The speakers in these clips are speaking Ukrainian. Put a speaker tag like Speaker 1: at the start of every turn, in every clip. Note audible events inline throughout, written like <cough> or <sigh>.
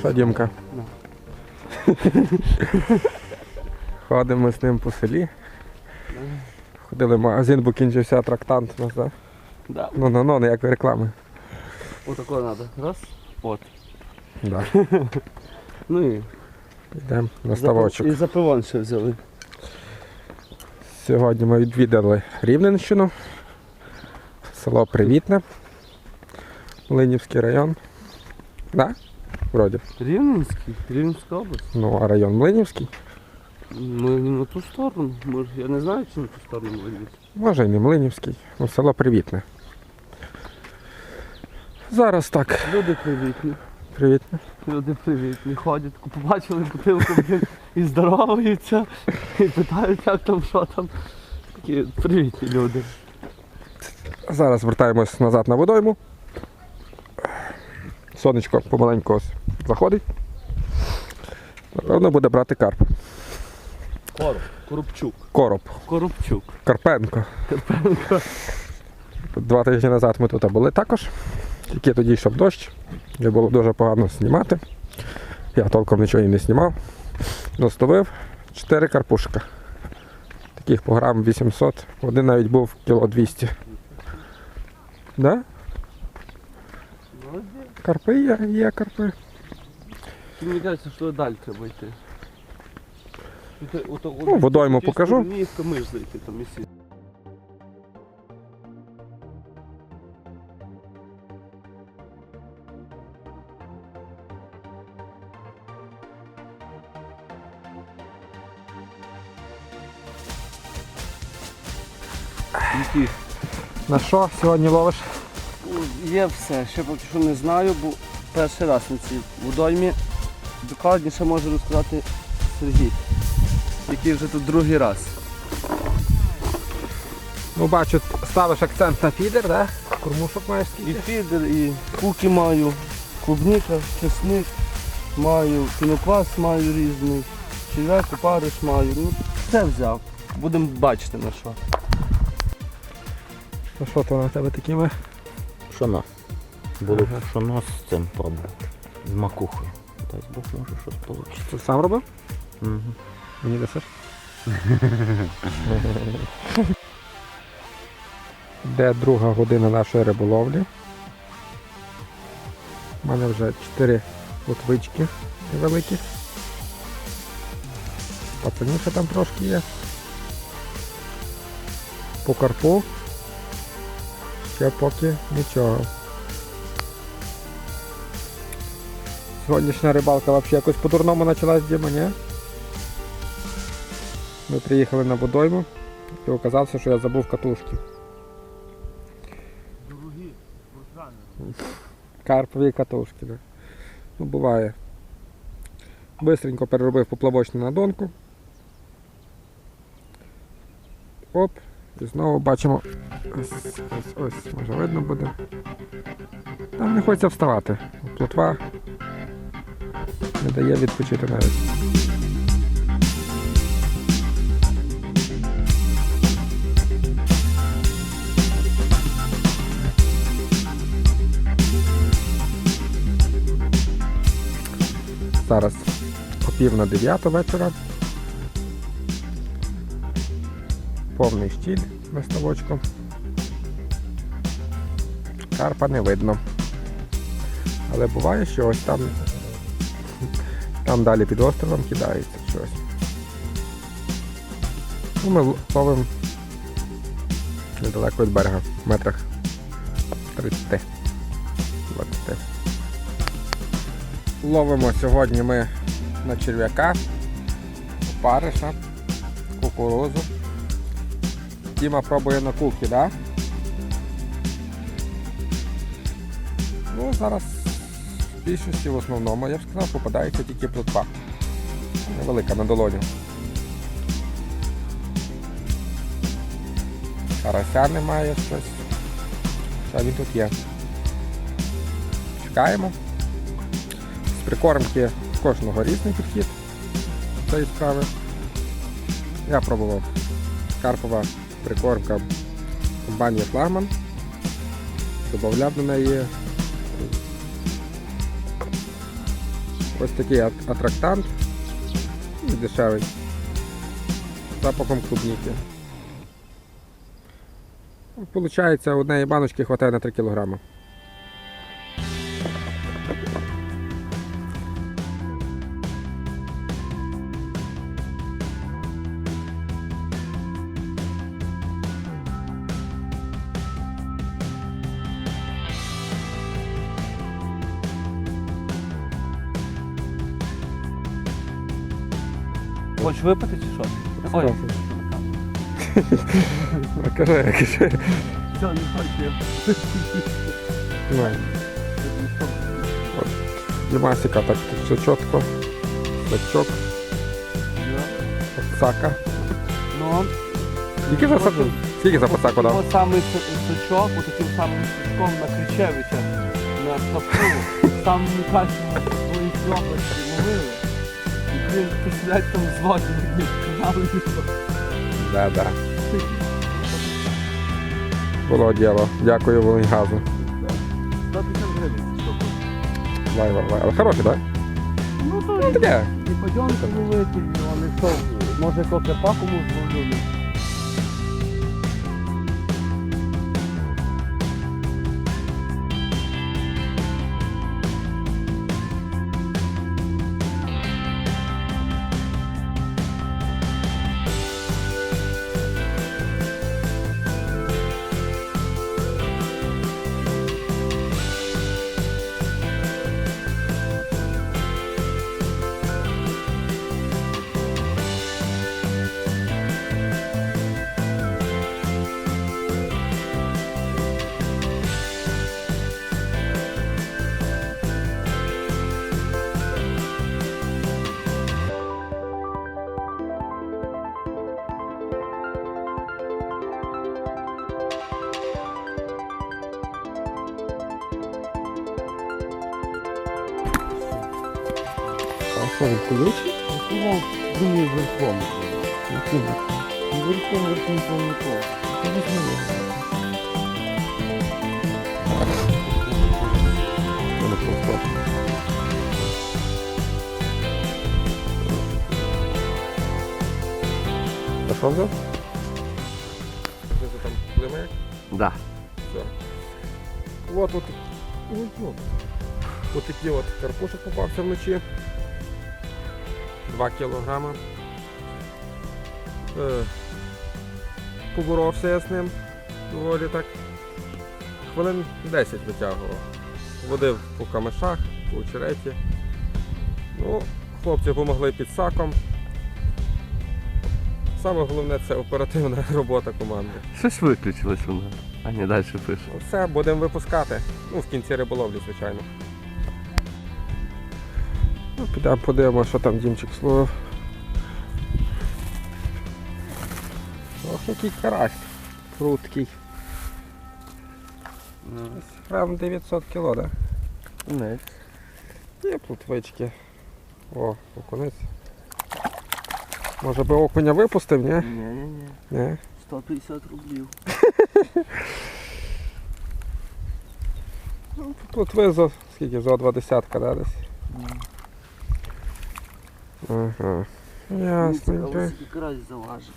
Speaker 1: Що, Дімка?
Speaker 2: Ну. <laughs>
Speaker 1: Ходимо з ним по селі. Ходили в магазин, бо кінчився трактант у нас, да?
Speaker 2: Да.
Speaker 1: Ну, ну, ну, ніякої реклами.
Speaker 2: Отако треба. Раз. От.
Speaker 1: Да. <laughs>
Speaker 2: Ну і
Speaker 1: Йдемо на ставочок.
Speaker 2: І за пивон ще взяли.
Speaker 1: Сьогодні ми відвідали Рівненщину, село Привітне, Млинівський район. Да? Вроді.
Speaker 2: Рівненський, Рівненська область.
Speaker 1: Ну, а район Млинівський.
Speaker 2: Ми не на ту сторону. Може, я не знаю, чи на ту сторону йдемо.
Speaker 1: Може і не Млинівський. Ну, село Привітне. Зараз так,
Speaker 2: Люди привітні.
Speaker 1: привітне.
Speaker 2: Люди привітні. Ходять, побачили бутилку блін, і здороваються, і питають, як там, що там. Такі привітні люди.
Speaker 1: Зараз вертаємось назад на водойму. Сонечко помаленьку ось заходить. Воно буде брати карп.
Speaker 2: Короб. Коробчук.
Speaker 1: Короб.
Speaker 2: Коробчук.
Speaker 1: Карпенко. Карпенко. Два тижні назад ми тут були також. Тільки тоді йшов дощ. І було дуже погано знімати. Я толком нічого і не знімав. Ностовив 4 карпушка. Таких по грам 800. Один навіть був кіло 200. Да? Карпи є, є карпи.
Speaker 2: Мені кажеться, що далі треба йти. Ото-
Speaker 1: Ну, водойму покажу.
Speaker 2: ми ж зайти там і сі.
Speaker 1: На що сьогодні ловиш?
Speaker 2: Є все, ще поки що не знаю, бо перший раз на цій водоймі. Докладніше може розказати Сергій, який вже тут другий раз.
Speaker 1: Ну бачу, ставиш акцент на фідер, да? Кормушок маєш
Speaker 2: І фідер, і куки маю, клубніка, чесник, маю, піноквас маю різний, черв'як, опариш маю. Ну, все взяв. Будемо бачити на що.
Speaker 1: Ну що то на тебе такими?
Speaker 3: Пшоно. Було
Speaker 1: Ага.
Speaker 3: пшоно з цим пробував. З макухою. Дай Бог може щось вийде.
Speaker 1: Ти сам робив?
Speaker 3: Угу.
Speaker 1: Мені дасиш? <laughs> Де друга година нашої риболовлі. У мене вже 4 лотвички невеликі. Пацаніше там трошки є. По карпу. Ще поки нічого. Сьогоднішня рибалка взагалі якось по-дурному почалась, Діма, ні? Ми приїхали на водойму і оказалося, що я забув катушки. Карпові катушки. Да. Ну, буває. Бистренько переробив поплавочну на донку. Оп. І знову бачимо. Ось, ось, ось, може видно буде. Там не хочеться вставати. Плотва не дає відпочити навіть. Зараз о пів на дев'яту вечора. Повний щіль на ставочку. Карпа не видно. Але буває, що ось там, там далі під островом кидається щось. Ну, ми ловимо недалеко від берега, в метрах 30. 20. Ловимо сьогодні ми на черв'яка, опариша, кукурузу. Діма пробує на так? Да? Ну, зараз в більшості в основному, я б сказав, попадається тільки плотва. Невелика на долоню. Карася немає щось. Що він тут є. Чекаємо. З прикормки кожного різний підхід цієї справи. Я пробував карпова прикормка компанії Флагман. Добавляв до неї Ось такий атрактант. Дешевий. З запахом клубніки. Получається, однієї баночки вистачає на 3 кг.
Speaker 2: Хочеш випити чи що? Ой,
Speaker 1: А кажи, кажи.
Speaker 2: все, не хочу.
Speaker 1: Знімай. Лімасика так все чітко. Сачок, пацака.
Speaker 2: Ну,
Speaker 1: Скільки за саку? Скільки за пацаку дав?
Speaker 2: Його самий с- сучок, отаким самим сучком на Кричевича, на Сапу, самому кращому в Волинській області ловили. І він посидять там з воду, канали його.
Speaker 1: Да, да. Було діло. Дякую Волиньгазу.
Speaker 2: 150 гривень що.
Speaker 1: Вай, вай, вай. Але хороший, так?
Speaker 2: Ну то
Speaker 1: Ну таке.
Speaker 2: і подьонку ловити, але що, може коке комусь зловлю.
Speaker 1: А що він колючий?
Speaker 2: Ну, думаю, верхом. Верхом, верхом, повником.
Speaker 1: Просто. А що взяв? Це там плиме?
Speaker 2: Да.
Speaker 1: Все. Вот от, ну, ну, от такий от карпушок попався вночі. 2 кілограма. Е, поборовся я з ним доволі так. Хвилин 10 витягував. Водив по камешах, по очереті. Ну, хлопці допомогли під саком. Саме головне це оперативна <laughs> робота команди.
Speaker 2: Щось виключилось у нас. А не далі пише.
Speaker 1: Ну, Все, будемо випускати. Ну, в кінці риболовлі, звичайно. Ну, підемо подивимося, що там Дімчик словив. Ох, який карась. Десь Грам 900 кіло, да? Є плутвички. О, окунець. Може би окуня випустив, ні?
Speaker 2: Ні-ні-ні.
Speaker 1: Ні.
Speaker 2: 150 рублів. <laughs>
Speaker 1: Ну, плотви за скільки? За два десятка, да, десь? Ага. Ясненько.
Speaker 2: якраз заважить.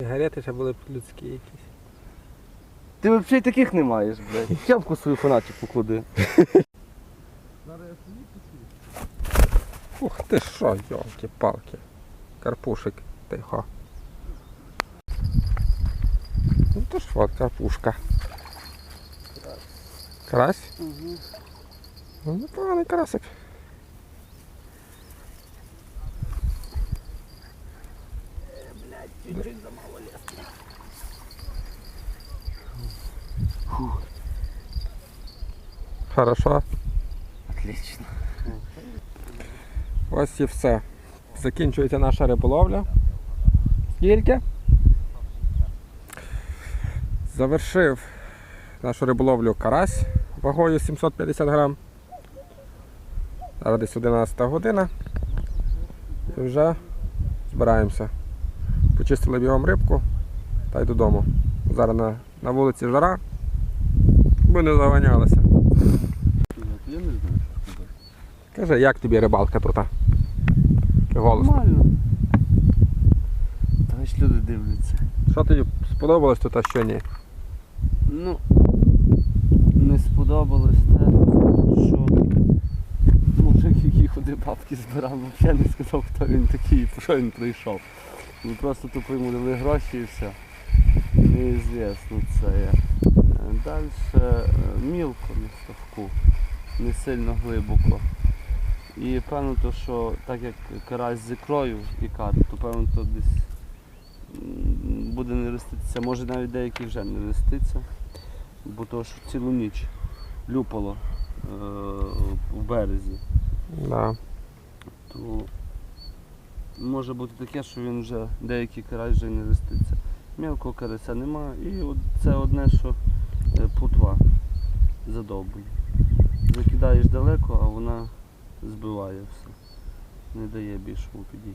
Speaker 1: Сигарети ще були людські якісь.
Speaker 2: Ти взагалі таких не маєш, блядь. <laughs> Чапку свою фанатів поклади.
Speaker 1: Ух ти що, йолки-палки. Карпушик, тихо. Ну то ж от карпушка. Карась?
Speaker 2: Угу.
Speaker 1: Ну, непоганий карасик.
Speaker 2: Чуть-чуть замало лес.
Speaker 1: Хорошо.
Speaker 2: Отлично.
Speaker 1: Ось і все. Закінчується наша риболовля. Скільки? Завершив нашу риболовлю карась вагою 750 грам. Зараз десь 11 година. І вже збираємося. Почистили бігом рибку та й додому. Зараз на, на вулиці жара, бо не заганялися.
Speaker 2: Я не знаю, що сказати.
Speaker 1: Каже, як тобі рибалка тут?
Speaker 2: Нормально. Та ж люди дивляться.
Speaker 1: Що тобі сподобалось тут, а що ні?
Speaker 2: Ну, не сподобалось те, що мужик, який ходив бабки збирав, взагалі не сказав, хто він такий, по що він прийшов. Ми просто тупо йому дали гроші і все. Неізвісно це є. Далі мілко на ставку, не сильно глибоко. І певно, то, що так як карась з ікрою і кат, то певно то десь буде не реститися. Може навіть деякі вже не реститься, бо то, що цілу ніч люпало е, в березі,
Speaker 1: Да.
Speaker 2: то може бути таке, що він вже деякий край вже не листиться. Мілкого карася немає і це одне, що е, путва задовбує. Закидаєш далеко, а вона збиває все. Не дає більшому підійти.